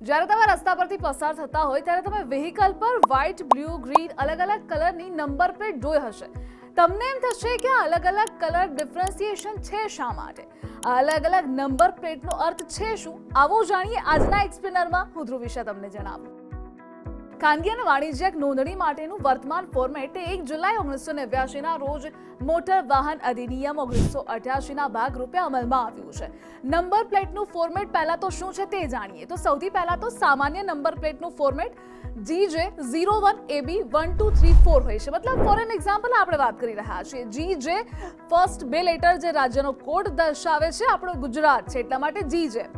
જ્યારે તમે રસ્તા પરથી પસાર થતા હોય ત્યારે તમે વ્હીકલ પર વ્હાઇટ બ્લુ ગ્રીન અલગ અલગ કલરની નંબર પ્લેટ જોઈ હશે. તમને એમ થશે કે આ અલગ અલગ કલર ડિફરન્સિએશન છે શા માટે? અલગ અલગ નંબર પ્લેટનો અર્થ છે શું? આવું જાણીએ આજના એક્સપ્લેનરમાં હું ધ્રુવિશા વિશે તમને જણાવું. ખાનગી અને વાણિજ્યક નોંધણી માટેનું વર્તમાન ફોર્મેટ એક જુલાઈ ઓગણીસો નેવ્યાસીના રોજ મોટર વાહન અધિનિયમ ઓગણીસો અઠ્યાસીના ભાગરૂપે અમલમાં આવ્યું છે. નંબર પ્લેટનું ફોર્મેટ પહેલાં તો શું છે તે જાણીએ. તો સૌથી પહેલાં તો સામાન્ય નંબર પ્લેટનું format G J zero one AB one two three four હોય છે. મતલબ ફોર એન એક્ઝામ્પલ આપણે વાત કરી રહ્યા છીએ. જી જે ફર્સ્ટ બે લેટર જે રાજ્યનો કોડ દર્શાવે છે, આપણો ગુજરાત છે. એટલા માટે જી જે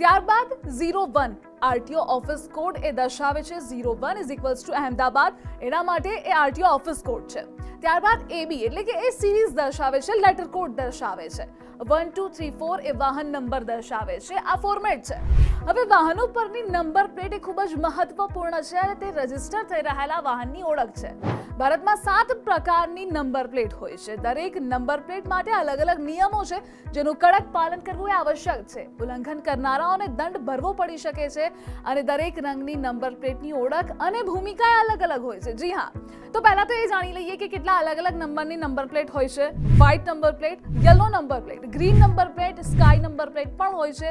ત્યારબાદ zero one. RTO office code એ દર્શાવે છે zero one is equals to Ahmedabad. એના માટે એ આરટીઓ ઓફિસ કોડ છે. ત્યારબાદ એબી એટલે કે એ સિરીઝ દર્શાવે છે લેટર કોડ દર્શાવે છે. વન ટુ થ્રી ફોર એ વાહન નંબર દર્શાવે છે. આ ફોર્મેટ છે. હવે વાહનો પરની નંબર પ્લેટ એ ખૂબ જ મહત્વપૂર્ણ છે અને તે રજિસ્ટર થઈ રહેલા વાહનની ઓળખ છે. ભારતમાં સાત પ્રકારની નંબર પ્લેટ હોય છે. દરેક નંબર પ્લેટ માટે અલગ અલગ નિયમો છે, જેનું કડક પાલન કરવું એ આવશ્યક છે. ઉલ્લંઘન કરનારાઓને દંડ ભરવો પડી શકે છે અને દરેક રંગની નંબર પ્લેટની ઓળખ અને ભૂમિકા અલગ અલગ હોય છે. જી હા. તો પહેલા તો એ જાણી લઈએ કે કેટલા અલગ અલગ નંબરની નંબર પ્લેટ હોય છે. White number plate, yellow number plate, green number plate, sky number plate પણ હોય છે.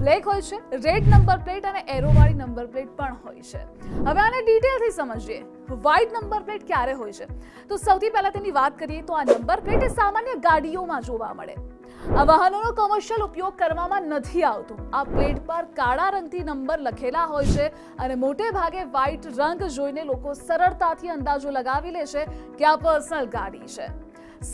બ્લેક હોય છે, રેડ નંબર પ્લેટ અને એરોવાળી નંબર પ્લેટ પણ હોય છે. હવે આને ડિટેલથી સમજીએ. વ્હાઇટ નંબર પ્લેટ ક્યારે હોય છે? તો સૌથી પહેલા તેની વાત કરીએ તો આ નંબર પ્લેટ એ સામાન્ય ગાડીઓમાં જોવા મળે. આ વાહનોનો કોમર્શિયલ ઉપયોગ કરવામાં નથી આવતો. આ પ્લેટ પર કાળા રંગથી નંબર લખેલા હોય છે અને મોટે ભાગે વ્હાઇટ રંગ જોઈને લોકો સરળતાથી અંદાજો લગાવી લે છે કે આ પર્સનલ ગાડી છે.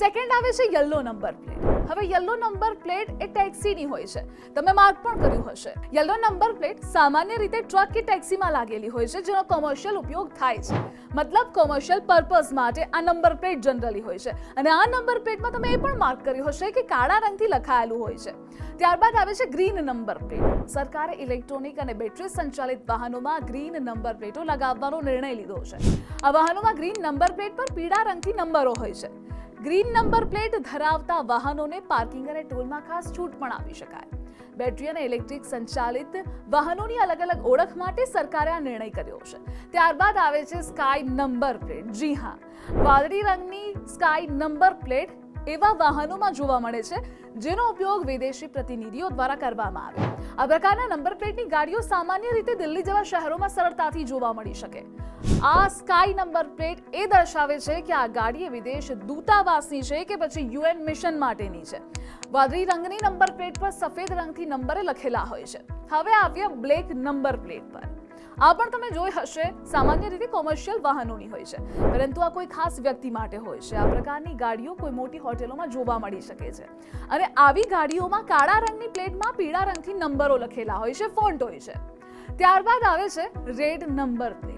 સેકન્ડ આવે છે યલો નંબર પ્લેટ. હવે યલો નંબર પ્લેટ એ ટેક્સીની હોય છે. તમે માર્ક પણ કર્યું હશે. યલો નંબર પ્લેટ સામાન્ય રીતે ટ્રક કે ટેક્સીમાં લાગેલી હોય છે, જેનો કોમર્શિયલ ઉપયોગ થાય છે. મતલબ કોમર્શિયલ પર્પઝ માટે આ નંબર પ્લેટ જનરલી હોય છે. અને આ નંબર પ્લેટમાં તમે એ પણ માર્ક કર્યું હશે કે કાળા રંગથી લખાયેલું હોય છે. ત્યારબાદ આવે છે ગ્રીન નંબર પ્લેટ. સરકારે ઇલેક્ટ્રોનિક અને બેટરી સંચાલિત વાહનોમાં ગ્રીન નંબર પ્લેટો લગાવવાનો નિર્ણય લીધો છે. આ વાહનોમાં ગ્રીન નંબર પ્લેટ પર પીળા રંગથી નંબરો હોય છે. ગ્રીન નંબર પ્લેટ ધરાવતા વાહનોને પાર્કિંગ અને ટોલમાં ખાસ છૂટ પણ આપી શકાય. બેટરી અને ઇલેક્ટ્રિક સંચાલિત વાહનોની અલગ અલગ ઓળખ માટે સરકારે આ નિર્ણય કર્યો છે. ત્યારબાદ આવે છે સ્કાય નંબર પ્લેટ. જી હા. વાદળી રંગની સ્કાય નંબર પ્લેટ એવા વાહનોમાં જોવા મળે છે, જેનો ઉપયોગ વિદેશી પ્રતિનિધિઓ દ્વારા કરવામાં આવે. આ પ્રકારના નંબર પ્લેટની ગાડીઓ સામાન્ય રીતે દિલ્હી જેવા શહેરોમાં સરળતાથી જોવા મળી શકે. આ સ્કાય નંબર પ્લેટ એ દર્શાવે છે કે આ ગાડી વિદેશ દૂતાવાસની છે કે પછી યુએન મિશન માટેની છે. વાદળી રંગની નંબર પ્લેટ પર સફેદ રંગથી નંબરે લખેલા હોય છે. હવે આવ્યા બ્લેક નંબર પ્લેટ પર. આ પણ તમે જોઈ હશે, સામાન્ય રીતે કોમર્શિયલ વાહનોની હોય છે. પરંતુ આ કોઈ ખાસ વ્યક્તિ માટે હોય છે. આ પ્રકારની ગાડીઓ કોઈ મોટી હોટેલોમાં જોવા મળી શકે છે. અને આવી ગાડીઓમાં કાળા રંગની પ્લેટમાં પીળા રંગથી નંબરો લખેલા હોય છે ફોન્ટ હોય છે. ત્યારબાદ આવે છે રેડ નંબર પ્લેટ.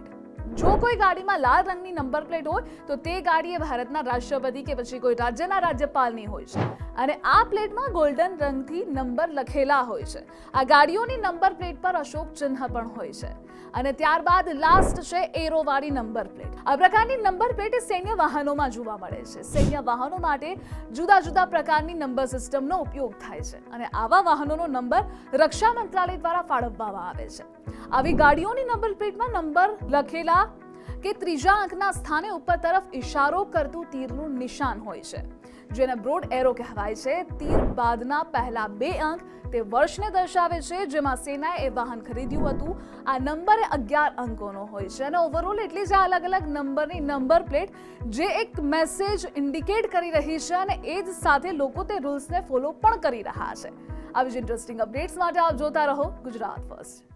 જો કોઈ ગાડીમાં લાલ રંગની નંબર પ્લેટ હોય, તો તે ગાડી એ ભારતના રાષ્ટ્રપતિ કે પછી કોઈ રાજ્યના રાજ્યપાલની હોય છે. અને આ પ્લેટમાં ગોલ્ડન રંગથી નંબર લખેલા હોય છે. આ ગાડીઓની નંબર પ્લેટ પર અશોક ચિહ્ન પણ હોય છે. અને ત્યારબાદ લાસ્ટ છે એરોવાળી નંબર પ્લેટ. આ પ્રકારની નંબર પ્લેટ સૈન્ય વાહનોમાં જોવા મળે છે. સૈન્ય વાહનો માટે જુદા જુદા પ્રકારની નંબર સિસ્ટમનો ઉપયોગ થાય છે. અને આવા વાહનોનો નંબર રક્ષા મંત્રાલય દ્વારા ફાળવવામાં આવે છે. આવી ગાડીઓની નંબર પ્લેટમાં નંબર લખેલા કે ત્રીજા આંખના સ્થાને ઉપર તરફ ઇશારો કરતું તીરનું નિશાન હોય છે. જેને બ્રોડ એરો કહેવાય છે. તીર બાદના પહેલા બે અંક તે વર્ષને દર્શાવે છે, જેમાં સેનાએ એ વાહન ખરીદ્યું હતું. આ નંબર અગિયાર અંકોનો હોય છે. અને ઓવરઓલ એટલી જ અલગ અલગ નંબરની નંબર પ્લેટ જે એક મેસેજ ઇન્ડિકેટ કરી રહી છે અને એ જ સાથે લોકો તે રૂલ્સને ફોલો પણ કરી રહ્યા છે. આવી જ ઇન્ટરેસ્ટિંગ અપડેટ્સ માટે આપ જોતા રહો ગુજરાત ફર્સ્ટ